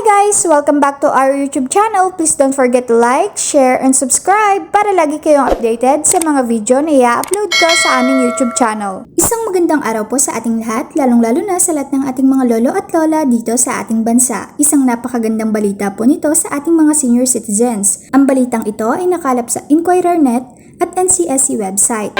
guys! Welcome back to our YouTube channel. Please don't forget to like, share, and subscribe para lagi kayong updated sa mga video na i-upload ko sa aming YouTube channel. Isang magandang araw po sa ating lahat, lalong-lalo na sa lahat ng ating mga lolo at lola dito sa ating bansa. Isang napakagandang balita po nito sa ating mga senior citizens. Ang balitang ito ay nakalap sa Inquirer.net at NCSC website.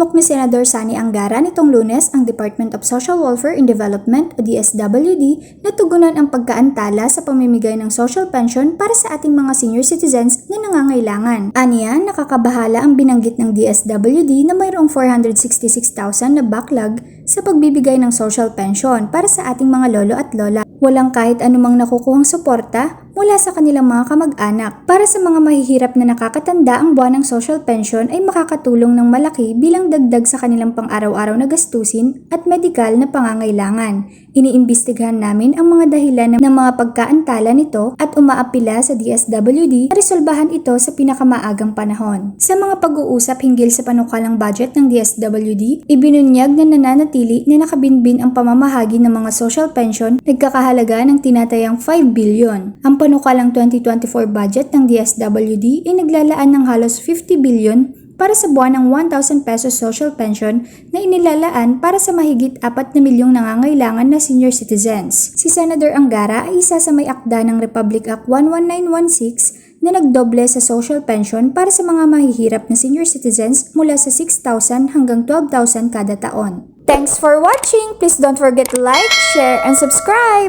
Hinimok ni Senador Sani Angara nitong lunes ang Department of Social Welfare and Development o DSWD na tugunan ang pagkaantala sa pamimigay ng social pension para sa ating mga senior citizens na nangangailangan. Aniya, nakakabahala ang binanggit ng DSWD na mayroong 466,000 na backlog sa pagbibigay ng social pension para sa ating mga lolo at lola. Walang kahit anumang nakukuhang suporta mula sa kanilang mga kamag-anak. Para sa mga mahihirap na nakakatanda, ang buwan ng social pension ay makakatulong ng malaki bilang dagdag sa kanilang pang-araw-araw na gastusin at medikal na pangangailangan. Iniimbestigahan namin ang mga dahilan ng mga pagkaantala nito at umaapila sa DSWD na resolbahan ito sa pinakamaagang panahon. Sa mga pag-uusap hinggil sa panukalang budget ng DSWD, ibinunyag na nananatili na nakabinbin ang pamamahagi ng mga social pension nagkakahalaga ng tinatayang 5 billion. Ang panukalang 2024 budget ng DSWD ay naglalaan ng halos 50 billion para sa buwan ng 1,000 pesos social pension na inilalaan para sa mahigit 4 na milyong nangangailangan na senior citizens. Si Senator Angara ay isa sa may akda ng Republic Act 11916 na nagdoble sa social pension para sa mga mahihirap na senior citizens mula sa 6,000 hanggang 12,000 kada taon. Thanks for watching! Please don't forget to like, share, and subscribe!